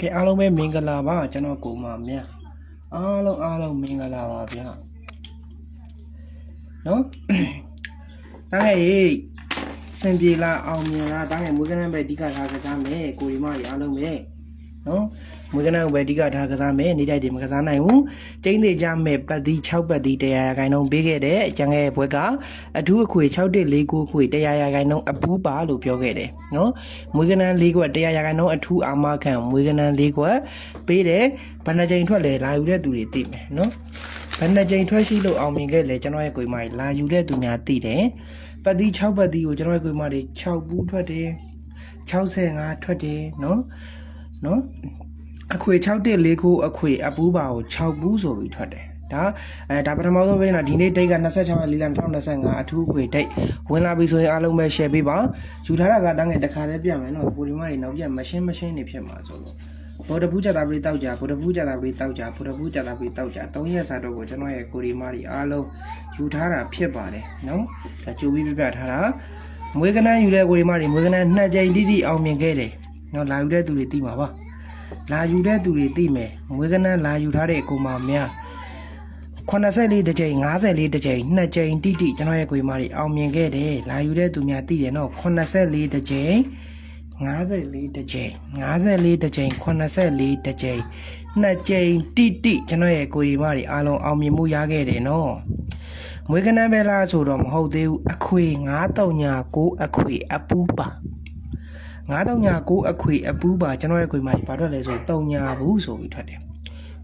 ကဲအားလုံးပဲမင်္ဂလာပါကျွန်တော်ကိုမမြတ်အားလုံးအားလုံးမင်္ဂလာပါဗျာနော်တားငယ်ရေးစင်ပြေလာအောင်မြင်လာတားငယ်မွေးကနန်းပဲအဓိကထားကစားမယ်ကိုရီမကြီးအားလုံးပဲနော် မွေးကနန်းကိုပဲအဓိကထားကစားမယ်နေတိုက်တယ်မကစားနိုင်ဘူးကျင်းသေးကြမဲ့ပတ်သီး6ပတ်သီး100ရာခိုင်နှုန်းပေးခဲ့တယ်ကျန်ခဲ့တဲ့ဘွဲကအထူးအခွေ6149ခွေ100ရာခိုင်နှုန်းအပူးပါလို့ပြောခဲ့တယ်နော်မွေးကနန်း၄ခွက်100ရာခိုင်နှုန်းအထူးအာမခံမွေးကနန်း၄ခွက်ပေးတယ်ဘဏ္ဍချိန်ထွက်လေလာယူတဲ့သူတွေသိမယ်နော်ဘဏ္ဍချိန်ထွက်ရှိလို့အောင်မြင်ခဲ့လေကျွန်တော်ရဲ့ကိုယ်မကြီးလာယူတဲ့သူများသိတယ်ပတ်သီး6ပတ်သီးကိုကျွန်တော်ရဲ့ကိုယ်မကြီး6ဘူးထွက်တယ်65ထွက်တယ်နော်နော် အခွေ614ခုအခွေအပူးပါကို6ဘူးဆိုပြီးထွက်တယ်ဒါအဲဒါပထမဆုံးပဲနော်ဒီနေ့ဒိတ်က26ရက်4လ2025အထူးအခွေဒိတ်ဝင်လာပြီဆိုရင်အားလုံးပဲ share ပေးပါယူထားတာကတန်းငယ်တစ်ခါတည်းပြမယ်နော်ပူဒီမတွေနောက်ပြမရှင်းမရှင်းနေဖြစ်မှာဆိုလို့ဘော်ဒဘူးကြတာပရိတောက်ကြဘော်ဒဘူးကြတာပရိတောက်ကြဘော်ဒဘူးကြတာပရိတောက်ကြ၃ရက်စာတော့ကိုကျွန်တော်ရဲ့ကိုဒီမတွေအားလုံးယူထားတာဖြစ်ပါတယ်နော်ဒါကြိုပြီးပြပြထားတာမွေးကနန်းယူတဲ့ကိုဒီမတွေမွေးကနန်းနှစ်ကြိမ်တိတိအောင်မြင်ခဲ့တယ်နော်လာယူတဲ့သူတွေသိမှာပါ လာယူတဲ့သူတွေသိမယ်မွေးကနန်းလာယူထားတဲ့ကိုမများ84တစ်ကြိမ်54တစ်ကြိမ်2ကြိမ်တိတိကျွန်တော်ရဲ့ကိုမကြီးအောင်မြင်ခဲ့တယ်လာယူတဲ့သူများသိတယ်နော်84တစ်ကြိမ်54တစ်ကြိမ်54တစ်ကြိမ်84တစ်ကြိမ်2ကြိမ်တိတိကျွန်တော်ရဲ့ကိုမကြီးအားလုံးအောင်မြင်မှုရခဲ့တယ်နော်မွေးကနန်းပဲလားဆိုတော့မဟုတ်သေးဘူးအခွေ939အခွေအပူးပါ 9000ညာ9အခွေအပူးပါကျွန်တော်ရဲ့ခွေမှာဘာထွက်လဲဆို3ညာဘူးဆိုပြီးထွက်တယ်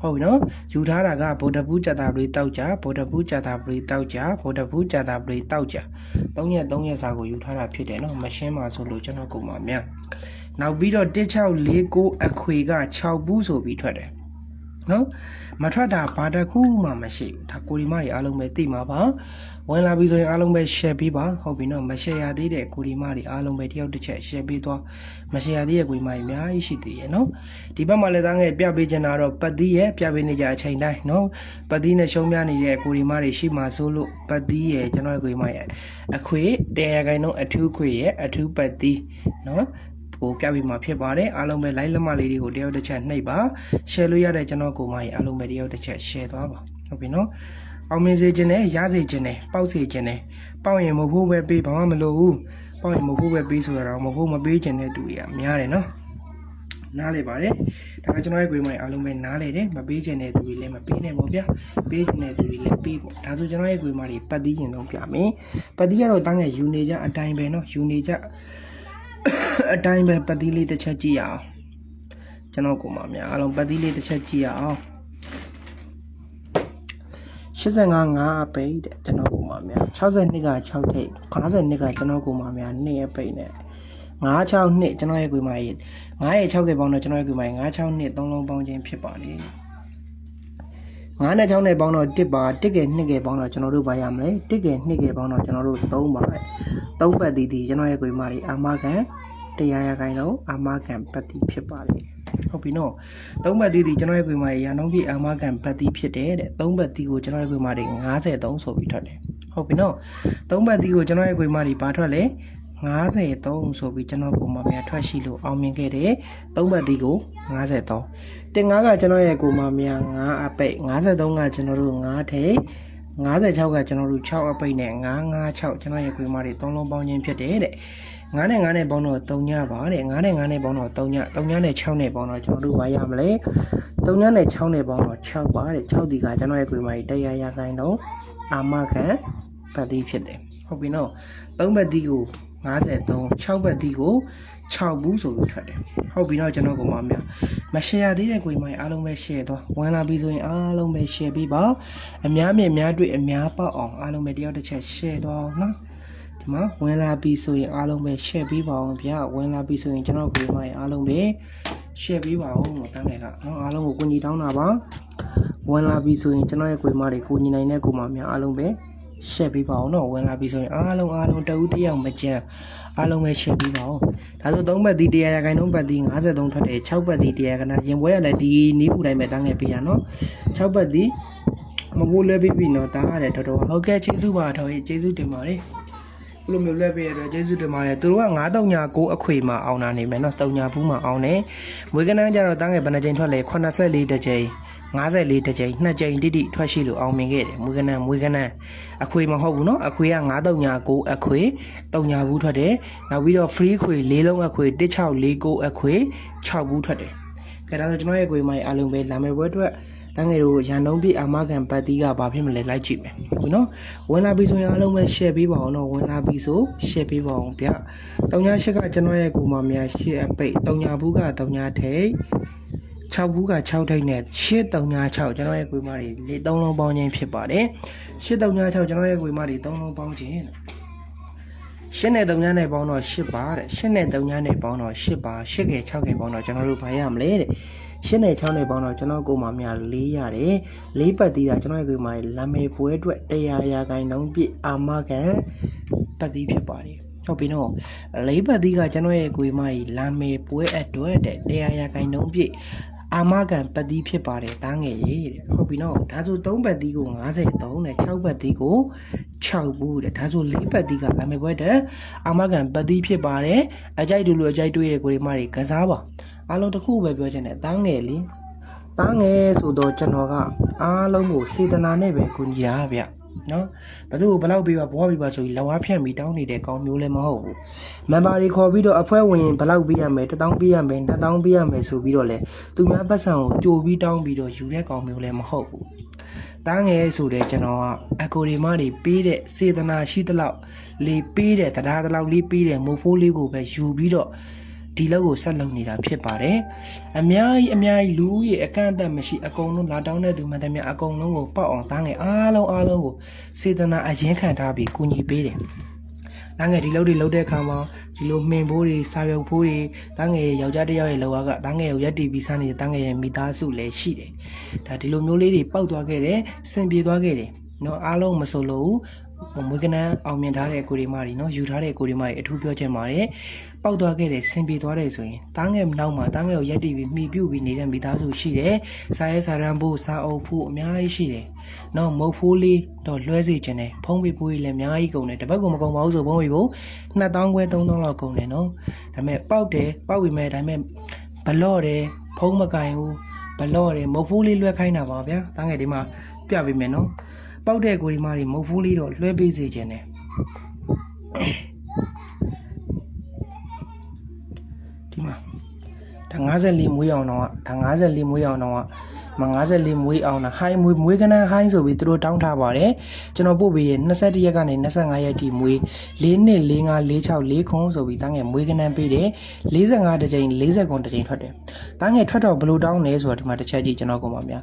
ဟုတ်ပြီနော်ယူထားတာကဗော်ဒပူးကြတာပရိတောက်ကြဗော်ဒပူးကြတာပရိတောက်ကြဗော်ဒပူးကြတာပရိတောက်ကြ3ရက်3ရက်စာကိုယူထားတာဖြစ်တယ်နော်မရှင်းပါဆိုလို့ကျွန်တော်ကိုမှမြန်နောက်ပြီးတော့1649အခွေက6ဘူးဆိုပြီးထွက်တယ်နော်မထွက်တာဘာတစ်ခုမှမရှိဘူးဒါကိုဒီမတွေအားလုံးပဲသိမှာပါ ဝင်လာပြီဆိုရင်အားလုံးပဲ share ပေးပါဟုတ်ပြီနော်မ share ရသေးတဲ့ကိုဒီမတွေအားလုံးပဲတယောက်တစ်ချက် share ပေးသွားမ share ရသေးတဲ့ကိုဒီမတွေအများကြီးရှိသေးရဲ့နော်ဒီဘက်မှာလည်းသားငယ်ပြပေးချင်တာတော့ပတ်သီးရဲ့ပြပေးနေကြအချိန်တိုင်းနော်ပတ်သီးနဲ့ရှုံးများနေတဲ့ကိုဒီမတွေရှိမှဆိုလို့ပတ်သီးရဲ့ကျွန်တော်ရဲ့ကိုဒီမရဲ့အခွေတရားခိုင်နှုန်းအထူးခွေရဲ့အထူးပတ်သီးနော်ကိုပြပြီးမှဖြစ်ပါတယ်အားလုံးပဲ like လက်မလေးတွေကိုတယောက်တစ်ချက်နှိပ်ပါ share လို့ရတဲ့ကျွန်တော်ကိုမကြီးအားလုံးပဲတယောက်တစ်ချက် share သွားပါဟုတ်ပြီနော် အောင်မြင်စေခြင်းနဲ့ရစေခြင်းနဲ့ပေါက်စေခြင်းနဲ့ပေါက်ရင်မဟုတ်ပဲပေးဘာမှမလိုဘူးပေါက်ရင်မဟုတ်ပဲပေးဆိုတော့မဟုတ်မပေးခြင်းတဲ့တူတွေကများတယ်နော်နားလေပါတယ်ဒါကကျွန်တော်ရဲ့ကိုယ်မကြီးအားလုံးပဲနားလေတယ်မပေးခြင်းတဲ့သူတွေလည်းမပေးနဲ့ပေါ့ဗျာပေးခြင်းတဲ့သူတွေလည်းပေးပေါ့ဒါဆိုကျွန်တော်ရဲ့ကိုယ်မကြီးပတ်သီးရင်တော့ပြမယ်ပတ်သီးကတော့တန်းငယ်ယူနေကြအတိုင်းပဲနော်ယူနေကြအတိုင်းပဲပတ်သီးလေးတစ်ချက်ကြည့်ရအောင်ကျွန်တော်ကိုမများအားလုံးပတ်သီးလေးတစ်ချက်ကြည့်ရအောင် 85 5အပိတ်တဲ့ကျွန်တော်ကိုမများ62က6ထိပ်52ကကျွန်တော်ကိုမများ2အပိတ်နဲ့96နှစ်ကျွန်တော်ရဲ့ကိုမကြီး9ရဲ့6ကပေါင်းတော့ကျွန်တော်ရဲ့ကိုမကြီး96နှစ်3လုံးပေါင်းခြင်းဖြစ်ပါလေ9နဲ့6နဲ့ပေါင်းတော့1ပါ1က2ကပေါင်းတော့ကျွန်တော်တို့ပါရမလဲ1က2ကပေါင်းတော့ကျွန်တော်တို့3ပါ3ပတ်တီးတီးကျွန်တော်ရဲ့ကိုမကြီးအာမခံတရားရခိုင်တော့အာမခံပတ်တီးဖြစ်ပါလေ ဟုတ်ပြီနော်သုံးဘတ်တီးတီကျွန်တော်ရဲ့ခွေမာရန်နှုန်းပြည့်အာမခံဘတ်တီးဖြစ်တယ်တဲ့သုံးဘတ်တီးကိုကျွန်တော်ရဲ့ခွေမာတွေ53ဆိုပြီးထွက်တယ်ဟုတ်ပြီနော်သုံးဘတ်တီးကိုကျွန်တော်ရဲ့ခွေမာတွေဘာထွက်လဲ53ဆိုပြီးကျွန်တော်ကိုမများထွက်ရှိလို့အောင်မြင်ခဲ့တယ်သုံးဘတ်တီးကို53တင်9ကကျွန်တော်ရဲ့ကိုမများ9အပိတ်53ကကျွန်တော်တို့9ထိပ်56ကကျွန်တော်တို့6အပိတ်နဲ့956ကျွန်တော်ရဲ့ခွေမာတွေ3လုံးပေါင်းခြင်းဖြစ်တယ်တဲ့ 9နဲ့9နဲ့ပေါင်းတော့3ညပါတဲ့9နဲ့9နဲ့ပေါင်းတော့3ည3ညနဲ့6နဲ့ပေါင်းတော့ကျွန်တော်တို့ဘာရမလဲ3ညနဲ့6နဲ့ပေါင်းတော့6ပါတဲ့6ဒီကကျွန်တော်ရဲ့ခွေမာကြီးတရားရခိုင်တော့အာမခံပတ်တိဖြစ်တယ်ဟုတ်ပြီနော်3ပတ်တိကို53 6ပတ်တိကို6ဘူးဆိုပြီးထွက်တယ်ဟုတ်ပြီတော့ကျွန်တော်ကမှများမ share သေးတဲ့ကိုယ်မိုင်အားလုံးပဲ share သွားဝင်လာပြီဆိုရင်အားလုံးပဲ share ပြီးပါအများမြင်အများတွေ့အများပေါက်အောင်အားလုံးပဲတယောက်တစ်ချက် share သွားအောင်နော် ဒီမှာဝင်လာပြီဆိုရင်အားလုံးပဲ share ပြီးပါအောင်ဗျာဝင်လာပြီဆိုရင်ကျွန်တော်ကိုယ်မိုင်အားလုံးပဲ share ပြီးပါအောင်လို့တန်းတယ်ကနော်အားလုံးကိုကိုညီတောင်းတာပါဝင်လာပြီဆိုရင်ကျွန်တော်ရဲ့ကိုယ်မတွေကိုညီနိုင်တဲ့ကိုယ်မများအားလုံးပဲ share ပေးပါအောင်နော်ဝင်လာပြီဆိုရင်အားလုံးအားလုံးတဦးတယောက်မကြမ်းအားလုံးပဲ share ပေးပါအောင်ဒါဆို3ဘတ်ဒီ100ရာခိုင်နှုန်းဘတ်ဒီ53ထွက်တယ်6ဘတ်ဒီ100ခဏရင်ပွဲရလဲဒီနီးပူတိုင်းပဲတန်းငယ်ပေးရနော်6ဘတ်ဒီမဘူးလဲပြီးပြီနော်တားရတယ်တော်တော်ဟုတ်ကဲ့ကျေးဇူးပါတော်ကြီးကျေးဇူးတင်ပါတယ် ဘလိုမျိုးလွှဲပေးရတော့ကျေးဇူးတင်ပါတယ်သူတို့က939အခွေမှာအောင်တာနေမယ်နော်တုံညာဘူးမှာအောင်တယ်မွေးကနန်းကျတော့တန်းငယ်ဘယ်နှကြိမ်ထွက်လဲ84တစ်ကြိမ်54တစ်ကြိမ်2ကြိမ်တိတိထွက်ရှိလို့အောင်မြင်ခဲ့တယ်မွေးကနန်းမွေးကနန်းအခွေမဟုတ်ဘူးနော်အခွေက939အခွေတုံညာဘူးထွက်တယ်နောက်ပြီးတော့ free ခွေ၄လုံးအခွေ1649အခွေ6ဘူးထွက်တယ်ကဲဒါဆိုကျွန်တော်ရဲ့ခွေမိုင်းအားလုံးပဲလာမယ်ဘွဲအတွက် တန်းငယ်တို့ရန်လုံးပြအာမခံပတ်တီးကဘာဖြစ်မလဲလိုက်ကြည့်မယ်ဟုတ်ပြီနော်ဝင်လာပြီဆိုရင်အားလုံးပဲ share ပေးပါအောင်နော်ဝင်လာပြီဆို share ပေးပါအောင်ဗျတုံညာရှစ်ကကျွန်တော်ရဲ့ကိုမများရှစ်အပိတ်တုံညာဘူးကတုံညာထိတ်6ဘူးက6ထိတ်နဲ့8တုံညာ6ကျွန်တော်ရဲ့ကိုမတွေလေး3လုံးပေါင်းခြင်းဖြစ်ပါတယ်8တုံညာ6ကျွန်တော်ရဲ့ကိုမတွေ3လုံးပေါင်းခြင်းရှင်းနဲ့တုံညာနဲ့ပေါင်းတော့8ပါတဲ့ရှင်းနဲ့တုံညာနဲ့ပေါင်းတော့8ပါ8ကဲ6ကဲပေါင်းတော့ကျွန်တော်တို့ဘာရမလဲတဲ့ ရှင်းနဲ့6နဲ့ပေါင်းတော့ကျွန်တော်ကိုမများ4ရတယ်4ပတ်တီးတာကျွန်တော်ရဲ့ကိုမတွေလမ်းမေပွဲအတွက်100ရာခိုင်နှုန်းပြည့်အာမခံပတ်တီးဖြစ်ပါတယ်ဟုတ်ပြီနော်လေးပတ်တီးကကျွန်တော်ရဲ့ကိုမကြီးလမ်းမေပွဲအတွက်တဲ့100ရာခိုင်နှုန်းပြည့်အာမခံပတ်တီးဖြစ်ပါတယ်တားငယ်ရေးတဲ့ဟုတ်ပြီနော်ဒါဆို3ပတ်တီးကို53နဲ့6ပတ်တီးကို6ဘူးတဲ့ဒါဆို4ပတ်တီးကလမ်းမေပွဲတဲ့အာမခံပတ်တီးဖြစ်ပါတယ်အကြိုက်တူလို့အကြိုက်တွေးတဲ့ကိုရီမတွေကစားပါ အားလုံးတစ်ခုပဲပြောချင်တယ်တားငယ်လေးတားငယ်ဆိုတော့ကျွန်တော်ကအားလုံးကိုစေတနာနဲ့ပဲကူညီတာဗျနော်ဘယ်သူဘယ်လောက်ပေးပါဘွားပေးပါဆိုပြီးလက်ဝါးဖြန့်ပြီးတောင်းနေတဲ့ကောင်းမျိုးလည်းမဟုတ်ဘူးမန်ပါတွေခေါ်ပြီးတော့အဖွဲ့ဝင်ဘယ်လောက်ပေးရမယ်1000ပေးရမယ်2000ပေးရမယ်ဆိုပြီးတော့လေသူများပတ်စံကိုကြိုပြီးတောင်းပြီးတော့ယူတဲ့ကောင်းမျိုးလည်းမဟုတ်ဘူးတားငယ်ဆိုတဲ့ကျွန်တော်ကအကိုဒီမတွေပေးတဲ့စေတနာရှိသလောက်လေပေးတဲ့တရားသလောက်လေးပေးတဲ့မို့ဖိုးလေးကိုပဲယူပြီးတော့ ဒီလောက်ကိုဆက်လုပ်နေတာဖြစ်ပါတယ်။အများကြီးအများကြီးလူဦးရေအကန့်အသတ်မရှိအကုန်လုံးလာတောင်းတဲ့သူမှန်တယ်များအကုန်လုံးကိုပေါက်အောင်တားငယ်အားလုံးအားလုံးကိုစေတနာအရင်ခံထားပြီးကူညီပေးတယ်။တားငယ်ဒီလောက်တွေလောက်တဲ့အခါမှာဒီလိုမှင်ဖို့တွေစာရုပ်ဖို့တွေတားငယ်ရဲ့ယောက်ျားတစ်ယောက်ရဲ့လောကကတားငယ်ကိုရက်တီပြီးစားနေတဲ့တားငယ်ရဲ့မိသားစုလည်းရှိတယ်။ဒါဒီလိုမျိုးလေးတွေပေါက်သွားခဲ့တယ်၊စင်ပြေသွားခဲ့တယ်။ နော်အားလုံးမဆိုလို့မွေးကနန်းအောင်မြင်ထားတဲ့ကိုရီမာတွေနော်ယူထားတဲ့ကိုရီမာတွေအထူးပြောချင်ပါတယ်ပောက်သွားခဲ့တယ်ဆင်ပြေသွားတယ်ဆိုရင်တားငယ်နောက်မှာတားငယ်ကိုရက်တည်ပြီးမှီပြုတ်ပြီးနေတဲ့မိသားစုရှိတယ်စားရဲစားရန်ဖို့စားအုပ်ဖို့အများကြီးရှိတယ်နော်မုတ်ဖိုးလေးတော့လွှဲစီခြင်းတယ်ဖုံးပေးဖို့လည်းအများကြီးကုန်တယ်တစ်ပတ်ကမကုန်ပါဘူးဆိုဖုံးပေးဖို့2000ခွဲ3000လောက်ကုန်တယ်နော်ဒါပေမဲ့ပောက်တယ်ပောက်ပြီးမဲ့ဒါပေမဲ့ဘလော့တယ်ဖုံးမကင်ဘူးဘလော့တယ်မုတ်ဖိုးလေးလွှဲခိုင်းတာပါဗျာတားငယ်ဒီမှာပြပေးမယ်နော် ပောက်တဲ့ကိုဒီမာတွေမုတ်ဖိုးလေးတော့လွှဲပေးစေခြင်းတယ်ဒီမှာဒါ54မွေးအောင်တော့ဒါ54မွေးအောင်တော့မ 54မွေးအောင်တာဟိုင်းမွေးမွေးကနန်းဟိုင်းဆိုပြီးသူတို့တောင်းထားပါတယ်ကျွန်တော်ပို့ပြီးရ21ရက်ကနေ25ရက်ထိမွေး4နှစ်5 5 46 4ခုဆိုပြီးတန်းငယ်မွေးကနန်းပေးတယ်45တစ်ကြိမ်40ခုတစ်ကြိမ်ထွက်တယ်တန်းငယ်ထွက်တော့ဘယ်လိုတောင်းလဲဆိုတော့ဒီမှာတစ်ချက်ကြည့်ကျွန်တော်ကပါဗျာ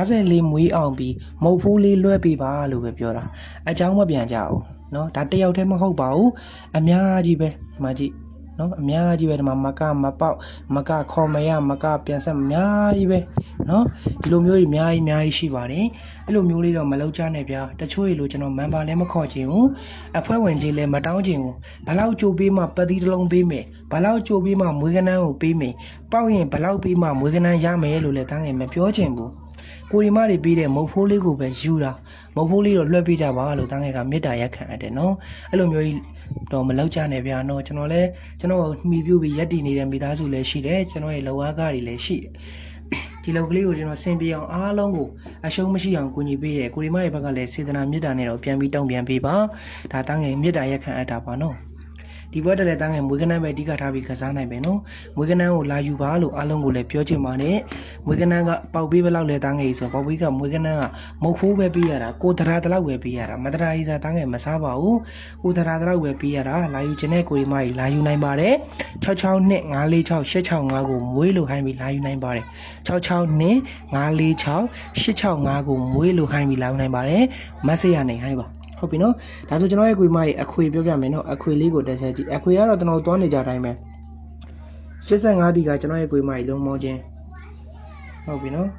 54မွေးအောင်ပြီးမုတ်ဖိုးလေးလွှဲပေးပါလို့ပဲပြောတာအเจ้าမပြန်ကြဘူးเนาะဒါတယောက်တည်းမဟုတ်ပါဘူးအများကြီးပဲဒီမှာကြည့်နော်အများကြီးပဲဒီမှာမကမပေါက်မကခေါ်မရမကပြန်ဆက်အများကြီးပဲ နော်ဒီလိုမျိုးတွေအများကြီးအများကြီးရှိပါတယ်အဲ့လိုမျိုးလေးတော့မလောက်ကြနဲ့ဗျာတချို့ရေလို့ကျွန်တော်မန်ပါလည်းမခေါ်ချင်ဘူးအဖွဲ့ဝင်ကြီးလည်းမတောင်းချင်ဘူးဘလောက်ကြိုပေးမှပတ်သီးတစ်လုံးပေးမယ်ဘလောက်ကြိုပေးမှမွေးကနန်းကိုပေးမယ်ပေါက်ရင်ဘလောက်ပေးမှမွေးကနန်းရမယ်လို့လည်းတန်းငယ်မပြောချင်ဘူးကိုရီမတွေပြီးတဲ့မုတ်ဖိုးလေးကိုပဲယူတာမုတ်ဖိုးလေးတော့လွှဲပေးကြပါလို့တန်းငယ်ကမေတ္တာရက်ခံအပ်တယ်နော်အဲ့လိုမျိုးကြီးတော့မလောက်ကြနဲ့ဗျာနော်ကျွန်တော်လည်းကျွန်တော်မှီပြုတ်ပြီးရက်တည်နေတဲ့မိသားစုလည်းရှိတယ်ကျွန်တော်ရဲ့လောကကားတွေလည်းရှိတယ် ဒီလောက်ကလေးကိုကျွန်တော်ဆင်ပြေအောင်အားလုံးကိုအရှုံးမရှိအောင်ကူညီပေးတယ်ကိုရီမရဲ့ဘက်ကလည်းစေတနာမေတ္တာနဲ့တော့ပြန်ပြီးတောင်းပြန်ပေးပါဒါတန်းငယ်မေတ္တာရက်ခံအပ်တာပါနော် ဒီဘက်တလည်းတန်းငယ်မွေးကနန်းပဲအဓိကထားပြီးကစားနိုင်ပဲနော်မွေးကနန်းကိုလာယူပါလို့အားလုံးကိုလည်းပြောချင်ပါတယ်မွေးကနန်းကပေါက်ပေးဘယ်လောက်လဲတန်းငယ်ဆိုပေါက်ပေးကမွေးကနန်းကမုတ်ဖိုးပဲပေးရတာကိုတရာတလောက်ပဲပေးရတာမတရာကြီးစားတန်းငယ်မစားပါဘူးကိုတရာတလောက်ပဲပေးရတာလာယူခြင်းတဲ့ကိုရီမကြီးလာယူနိုင်ပါတယ်66နှစ်946 865ကိုမွေးလို့ဟိုင်းပြီးလာယူနိုင်ပါတယ်66နှစ်946 865ကိုမွေးလို့ဟိုင်းပြီးလာယူနိုင်ပါတယ်မက်ဆေ့ရနေဟိုင်းပါ ဟုတ်ပြီနော်ဒါဆိုကျွန်တော်ရဲ့ကွေမကြီးအခွေပြောပြမယ်နော်အခွေလေးကိုတက်ချက်ကြည့်အခွေကတော့ကျွန်တော်သွားနေကြတိုင်းပဲ85ဒီကကျွန်တော်ရဲ့ကွေမကြီးလုံးမောင်းခြင်းဟုတ်ပြီနော်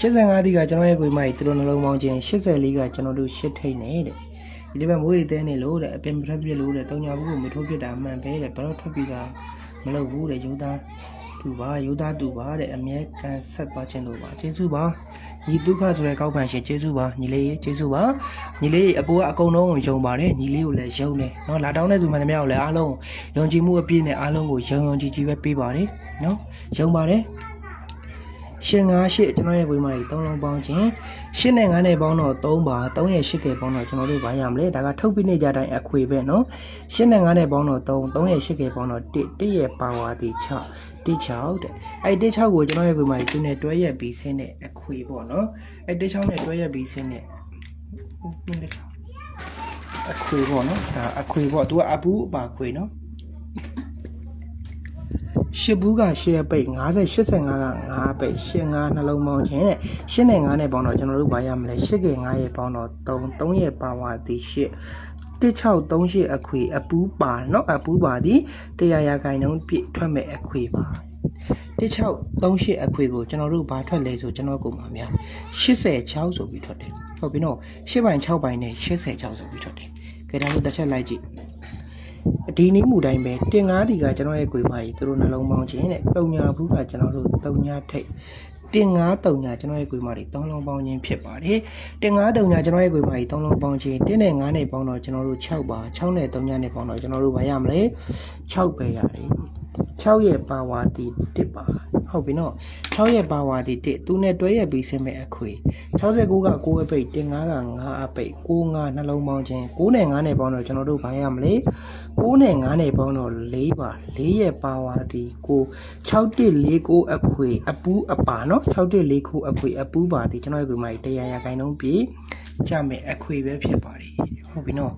85ဒီကကျွန်တော်ရဲ့ကွေမကြီးသူတို့နှလုံးမောင်းခြင်း84ကကျွန်တော်တို့ရှစ်ထိတ်နေတဲ့ဒီတစ်ပတ်မိုးရီတဲနေလို့တဲ့အပြင်မထွက်ပြလို့တဲ့တုံညာဘူးကိုမထိုးပြတာအမှန်ပဲတဲ့ဘယ်တော့ထွက်ပြတာမလုပ်ဘူးတဲ့ယူသား တူပါယူသားတူပါတဲ့အမြဲကန်ဆက်သွားခြင်းလို့ပါကျေးဇူးပါညီဒုက္ခဆိုတဲ့ကောက်ပန်ရှင်ကျေးဇူးပါညီလေးရေကျေးဇူးပါညီလေးအကိုကအကုန်လုံးကိုယုံပါတယ်ညီလေးကိုလည်းယုံတယ်เนาะလာတောင်းတဲ့သူမှန်သမျှကိုလည်းအားလုံးယုံကြည်မှုအပြည့်နဲ့အားလုံးကိုယုံယုံကြည်ကြည်ပဲပေးပါတယ်เนาะယုံပါတယ် ရှင်ငါရှစ်ကျွန်တော်ရဲ့ဝေမာကြီး၃လုံးပေါင်းခြင်းရှစ်နဲ့ငါနဲ့ပေါင်းတော့၃ပါ၃ရဲ့ရှစ်ကဲပေါင်းတော့ကျွန်တော်တို့ဘာရမလဲဒါကထုတ်ပြနေကြတိုင်းအခွေပဲเนาะရှစ်နဲ့ငါနဲ့ပေါင်းတော့၃၃ရဲ့ရှစ်ကဲပေါင်းတော့၁၁ရဲ့ပါဝါတီ6 တိချောက်တဲ့အဲ့တိချောက်ကိုကျွန်တော်ရဲ့ကွန်မာကြီးသူနဲ့တွဲရက်ပြီးဆင်းတဲ့အခွေပေါ့နော်အဲ့တိချောက်နဲ့တွဲရက်ပြီးဆင်းတဲ့အခွေပေါ့နော်ဒါအခွေပေါ့သူကအပူအပါခွေနော်ရှစ်ဘူးကရှစ်ပိတ်50 85က5ပိတ်85နှလုံးပေါင်းခြင်းတဲ့ရှစ်နဲ့5နဲ့ပေါင်းတော့ကျွန်တော်တို့ဘာရမလဲရှစ်က5ရဲ့ပေါင်းတော့3 3ရဲ့ပါဝါသည်ရှစ် 1638အခွေအပူးပါเนาะအပူးပါဒီတရားရာခိုင်နှုန်းပြည့်ထွက်မဲ့အခွေပါ1638အခွေကိုကျွန်တော်တို့ဘာထွက်လဲဆိုကျွန်တော်ကိုမှာများ86ဆိုပြီးထွက်တယ်ဟုတ်ပြီနော်8ပိုင်း6ပိုင်းနဲ့86ဆိုပြီးထွက်တယ်ကြည့်ဒါလို့တစ်ချက်လိုက်ကြည့် ဒီနည်းမူတိုင်းပဲတင်ငါးဒီကကျွန်တော်ရဲ့ကိုယ်မကြီးသူတို့နှလုံးပေါင်းခြင်းတဲ့တုံညာဘူးကကျွန်တော်တို့တုံညာထိတ် တင်ငါးတုံညာကျွန်တော်ရဲ့ကိုယ်မကြီးသုံးလုံးပေါင်းခြင်းဖြစ်ပါတယ်တင်ငါးတုံညာကျွန်တော်ရဲ့ကိုယ်မကြီးသုံးလုံးပေါင်းခြင်းတင်းနဲ့ငါးနဲ့ပေါင်းတော့ကျွန်တော်တို့6ပါ6နဲ့တုံညာနဲ့ပေါင်းတော့ကျွန်တော်တို့ဘာရမလဲ6ပဲရတယ်6ရဲ့ပါဝါတီ1ပါ ဟုတ်ပြီနော်6ရဲ့ပါဝါဒီ1သူနဲ့တွဲရပြီးစင်မဲ့အခွေ69က9အပိတ်15က9အပိတ်65နှလုံးပေါင်းခြင်း9နဲ့9နဲ့ပေါင်းတော့ကျွန်တော်တို့ဘာရမလဲ9နဲ့9နဲ့ပေါင်းတော့4ပါ4ရဲ့ပါဝါဒီ9 6149အခွေအပူးအပါနော်6149အခွေအပူးပါဒီကျွန်တော်ရဲ့ကိုမကြီးတရားရခိုင်နှုန်းပြေကြမယ်အခွေပဲဖြစ်ပါတယ်ဟုတ်ပြီနော်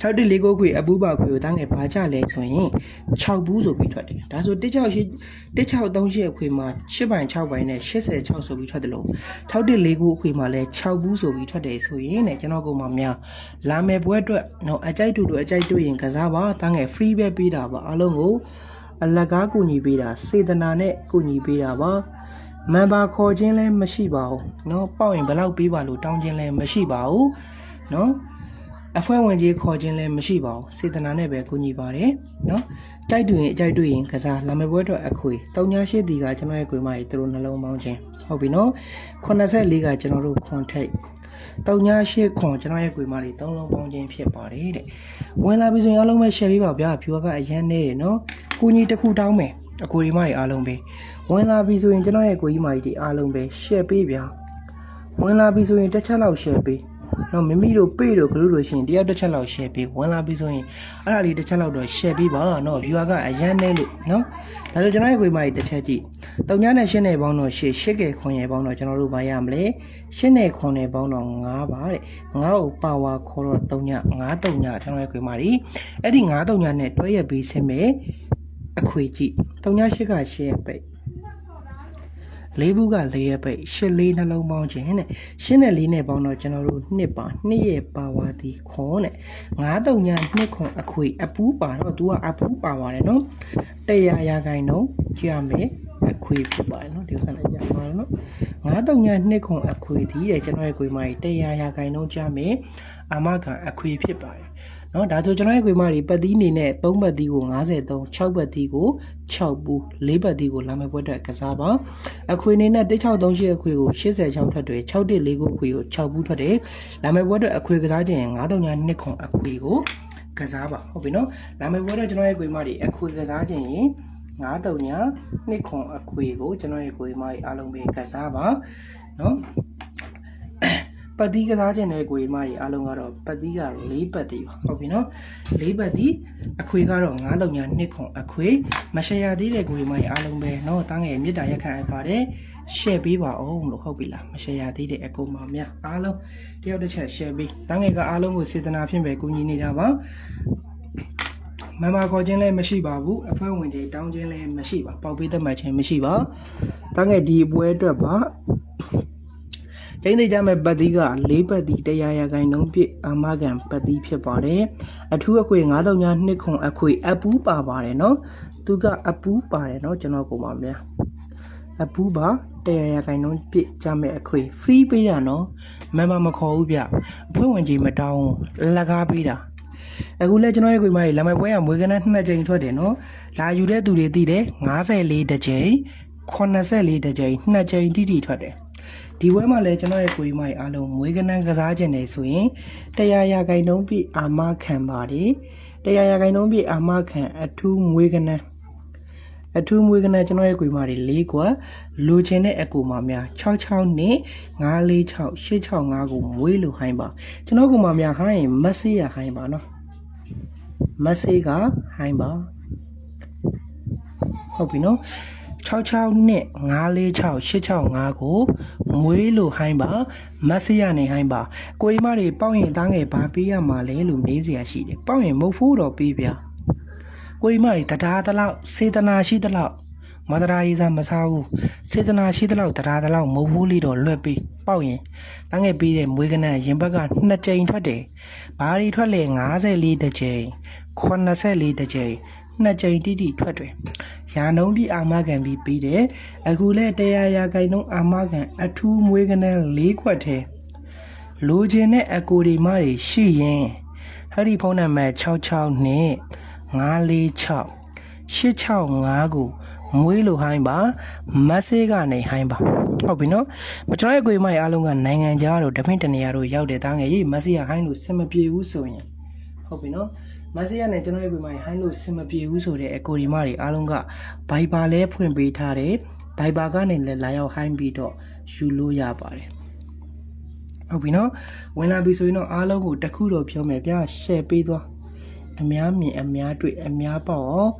6149ခွေအပူးပါခွေကိုတန်းငယ်ဘာကြလဲဆိုရင်6ဘူးဆိုပြီးထွက်တယ်ဒါဆို168 1638အခွေမှာ8ပိုင်း6ပိုင်းနဲ့86ဆိုပြီးထွက်တယ်လို့6149အခွေမှာလည်း6ဘူးဆိုပြီးထွက်တယ်ဆိုရင်ねကျွန်တော်ကမှများလာမယ်ပွဲအတွက်တော့အကြိုက်တူတူအကြိုက်တွေ့ရင်ကစားပါတန်းငယ် free ပဲပေးတာပါအားလုံးကိုအလကားကူညီပေးတာစေတနာနဲ့ကူညီပေးတာပါမန်ပါခေါ်ခြင်းလည်းမရှိပါဘူးเนาะပေါက်ရင်ဘယ်လောက်ပေးပါလို့တောင်းခြင်းလည်းမရှိပါဘူးเนาะ အဖွဲ့ဝင်ကြီးခေါ်ခြင်းလည်းမရှိပါဘူးစေတနာနဲ့ပဲကူညီပါတယ်နော်ကြိုက်တူရင်အကြိုက်တူရင်ကစားလာမယ့်ဘွဲတော့အခွေ38ဒီကကျွန်တော်ရဲ့ကိုမကြီးတို့နှလုံးပေါင်းခြင်းဟုတ်ပြီနော်84ကကျွန်တော်တို့ contact 38ခွန်ကျွန်တော်ရဲ့ကိုမကြီးသုံးလုံးပေါင်းခြင်းဖြစ်ပါတယ်တဲ့ဝင်လာပြီဆိုရင်အားလုံးပဲ share ပေးပါဗျာ viewer ကအရင်နေတယ်နော်ကိုကြီးတစ်ခုတောင်းမယ်အကိုကြီးမကြီးအားလုံးပဲဝင်လာပြီဆိုရင်ကျွန်တော်ရဲ့ကိုကြီးမကြီးဒီအားလုံးပဲ share ပေးဗျာဝင်လာပြီဆိုရင်တစ်ချက်လောက် share ပေး နော်မိမိတို့ပေ့တို့ဂရုတို့ရှင်တယောက်တစ်ချက်လောက် share ပေးဝင်လာပြီဆိုရင်အဲ့ဒါလေးတစ်ချက်လောက်တော့ share ပေးပါနော် viewer ကအရန်နေလို့နော်ဒါဆိုကျွန်တော်ရဲ့ကိုယ်မကြီးတစ်ချက်ကြည့်တုံညာနဲ့ရှင်းနယ်ပေါင်းတော့ရှေ့ရှစ်ကဲခွန်ရယ်ပေါင်းတော့ကျွန်တော်တို့ဘာရမလဲရှင်းနယ်ခွန်နယ်ပေါင်းတော့9ပါတဲ့9ကိုပါဝါခေါ်တော့တုံညာ9တုံညာကျွန်တော်ရဲ့ကိုယ်မကြီးအဲ့ဒီ9တုံညာနဲ့တွဲရပြီးဆင်းမယ်အခွေကြည့်တုံညာရှစ်ကရှင်းပိတ် လေးဘူးကလေးရဲ့ပိတ်ရှစ်လေးနှလုံးပေါင်းခြင်းတဲ့ရှင်းတဲ့လေးနဲ့ပေါင်းတော့ကျွန်တော်တို့နှစ်ပါနှစ်ရဲ့ပါဝါတီခွန်တဲ့ငါးတုံညာနှစ်ခွန်အခွေအပူးပါတော့ तू ကအပူးပါပါတယ်နော်တရားရာခိုင်တော့ကြရမယ်အခွေဖြစ်ပါတယ်နော်ဒီဥစ္စာလည်းကြပါတော့နော်ငါးတုံညာနှစ်ခွန်အခွေဒီတဲ့ကျွန်တော်ရဲ့ကိုယ်မကြီးတရားရာခိုင်တော့ကြမယ်အာမခံအခွေဖြစ်ပါတယ် နော်ဒါဆိုကျွန်တော်ရဲ့ခွေမတွေပတ်သီးအနေနဲ့3ပတ်သီးကို53 6ပတ်သီးကို6ဘူး4ပတ်သီးကိုလာမယ့်ဘွက်အတွက်ကစားပါအခွေအနေနဲ့1638အခွေကို86ထွက်တယ်614ကိုအခွေကို6ဘူးထွက်တယ်လာမယ့်ဘွက်အတွက်အခွေကစားခြင်း9တုံညာ2ခွန်အခွေကိုကစားပါဟုတ်ပြီနော်လာမယ့်ဘွက်အတွက်ကျွန်တော်ရဲ့ခွေမတွေအခွေကစားခြင်းရင်9တုံညာ2ခွန်အခွေကိုကျွန်တော်ရဲ့ခွေမတွေအားလုံးပဲကစားပါနော် ပတ်တိကစားခြင်းတဲ့ကိုယ်မကြီးအားလုံးကတော့ပတ်တိက၄ပတ်တိပါဟုတ်ပြီနော်၄ပတ်တိအခွေကတော့9တုံညာ2ခွန်အခွေမရှယ်ရသေးတဲ့ကိုယ်မကြီးအားလုံးပဲနော်တန်းငယ်မြေတားရက်ခံအပ်ပါတယ် share ပေးပါအောင်လို့ဟုတ်ပြီလားမရှယ်ရသေးတဲ့အကုန်မများအားလုံးတယောက်တစ်ချက် share ပေးတန်းငယ်ကအားလုံးကိုစေတနာဖြင့်ပဲကူညီနေတာပါမမခေါ်ခြင်းလည်းမရှိပါဘူးအဖွဲ့ဝင်ကြီးတောင်းခြင်းလည်းမရှိပါပေါက်ပေးသက်မှတ်ခြင်းမရှိပါတန်းငယ်ဒီပွဲအတွက်ပါ ကျင်းသေးကြမဲ့ပတ်သီးက၄ပတ်သီးတရားရခိုင်နှုန်းပြည့်အာမခံပတ်သီးဖြစ်ပါတယ်အထူးအခွေ9000ညာနှစ်ခွန်အခွေအပူးပါပါတယ်နော်သူကအပူးပါတယ်နော်ကျွန်တော်ကိုပါများအပူးပါတရားရခိုင်နှုန်းပြည့်ကြမဲ့အခွေ free ပေးတာနော်မမမခေါ်ဘူးဗျအဖွဲ့ဝင်ကြီးမတောင်းလက်ကားပေးတာအခုလဲကျွန်တော်ရဲ့ကိုမကြီးလာမပွဲကမွေးကနန်းနှစ်ကြိမ်ထွက်တယ်နော်လာယူတဲ့သူတွေသိတယ်54တစ်ကြိမ်84တစ်ကြိမ်နှစ်ကြိမ်တိတိထွက်တယ် ဒီပွဲမှာလဲကျွန်တော်ရဲ့ကိုမကြီးအားလုံးမွေးကနန်းကစားခြင်းနေဆိုရင်တရားရာဂိုင်နှုံးပြအာမခံပါတယ်တရားရာဂိုင်နှုံးပြအာမခံအထူးမွေးကနန်းအထူးမွေးကနကျွန်တော်ရဲ့ကွေမာတွေ၄ကွာလိုချင်တဲ့အကူမများ66နဲ့946 865ကိုမွေးလို့ဟိုင်းပါကျွန်တော်ကူမများဟိုင်းရင်မက်ဆေးရဟိုင်းပါနော်မက်ဆေးကဟိုင်းပါဟုတ်ပြီနော် 66နဲ့946 865ကိုမွေးလို့ဟိုင်းပါမက်ဆေးရနေဟိုင်းပါကိုရီမတွေပေါက်ရင်တန်းငယ်ဘာပေးရမှာလဲလို့မေးစရာရှိတယ်ပေါက်ရင်မဟုတ်ဘူးတော့ပေးဗျာကိုကြီးမကြီးတရားတလောက်စေတနာရှိတလောက်မန္တရာကြီးစားမစားဘူးစေတနာရှိတလောက်တရားတလောက်မဟုတ်ဘူးလေးတော့လွတ်ပြီးပေါက်ရင်တန်းငယ်ပြီးတဲ့မွေးကနန်းရင်ဘက်ကနှစ်ကြိမ်ထွက်တယ်ဘာရီထွက်လေ54တစ်ကြိမ်84တစ်ကြိမ် နှစ်ကြိမ်တိတိထွက်တယ်ရာနှုံးပြီးအာမခံပြီးပြီးတယ်အခုလဲတရားရာခိုင်နှုန်းအာမခံအထူးမွေးကနန်း၄ခွက်ထဲလိုချင်တဲ့အကူဒီမတွေရှိရင်ဟဲ့ဒီဖုန်းနံပါတ်66နဲ့946 865ကိုမွေးလို့ဟိုင်းပါမက်ဆေးကနေဟိုင်းပါဟုတ်ပြီနော်မကျွန်တော်ရဲ့ကိုယ်မကြီးအားလုံးကနိုင်ငံခြားတို့တပင်းတနေရာတို့ရောက်တဲ့တားငယ်ကြီးမက်ဆေးကဟိုင်းလို့စင်မပြေဘူးဆိုရင်ဟုတ်ပြီနော် မက်ဆေးကနဲ့ကျွန်တော်ရဲ့ကိုယ်မကြီးဟိုင်းလို့စင်မပြေဘူးဆိုတဲ့အကိုဒီမတွေအားလုံးကဘိုင်ဘာလဲဖွင့်ပေးထားတယ်ဘိုင်ဘာကနေလည်းလာရောက်ဟိုင်းပြီးတော့ယူလို့ရပါတယ်ဟုတ်ပြီနော်ဝင်လာပြီဆိုရင်တော့အားလုံးကိုတစ်ခုတော့ပြောမယ်ဗျာ share ပေးသွား အများမြင်အများတွေ့အများပေါ့အောင်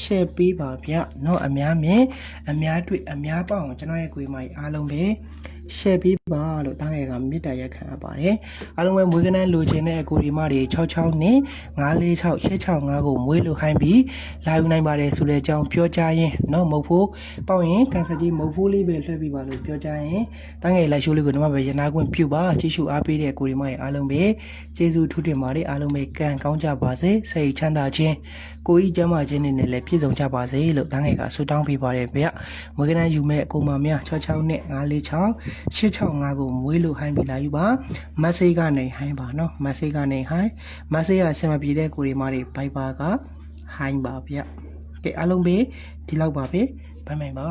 share ပေးပါဗျเนาะအများမြင်အများတွေ့အများပေါ့အောင်ကျွန်တော်ရဲ့ကိုယ်မကြီးအားလုံးပဲ share ပေးပါလို့တားငယ်ကမေတ္တာရက်ခံအပ်ပါတယ်အားလုံးပဲမွေးကနန်းလိုချင်တဲ့အကိုဒီမတွေ66နဲ့946 865ကိုမွေးလို့ဟိုင်းပြီးလာယူနိုင်ပါတယ်ဆိုတဲ့အကြောင်းပြောကြားရင်းเนาะမဟုတ်ဘူးပေါ့ရင်ကန်ဆယ်ကြီးမဟုတ်ဘူးလေးပဲလွှဲပေးပါလို့ပြောကြားရင်တားငယ်လိုက်ရှိုးလေးကိုဒီမှာပဲရနာခွင့်ပြုပါကြည့်ရှုအားပေးတဲ့ကိုဒီမတွေအားလုံးပဲကျေးဇူးထူးတင်ပါတယ်အားလုံးပဲကံကောင်းကြပါစေစိတ်ချမ်းသာခြင်းကိုကြီးကျမ်းမာခြင်းနဲ့လည်းပြည့်စုံကြပါစေလို့တားငယ်ကဆုတောင်းပေးပါတယ်ဗျမွေးကနန်းယူမဲ့အကိုမများ66နဲ့946 865ကိုမွေးလို့ဟိုင်းပြီးလာယူပါမက်ဆေ့ကနေဟိုင်းပါเนาะမက်ဆေ့ကနေဟိုင်းမက်ဆေ့ကဆင်မပြေတဲ့ကိုရီမာတွေဘိုက်ပါကဟိုင်းပါဗျကဲအားလုံးပဲဒီလောက်ပါပဲဘိုင်ဘိုင်ပါ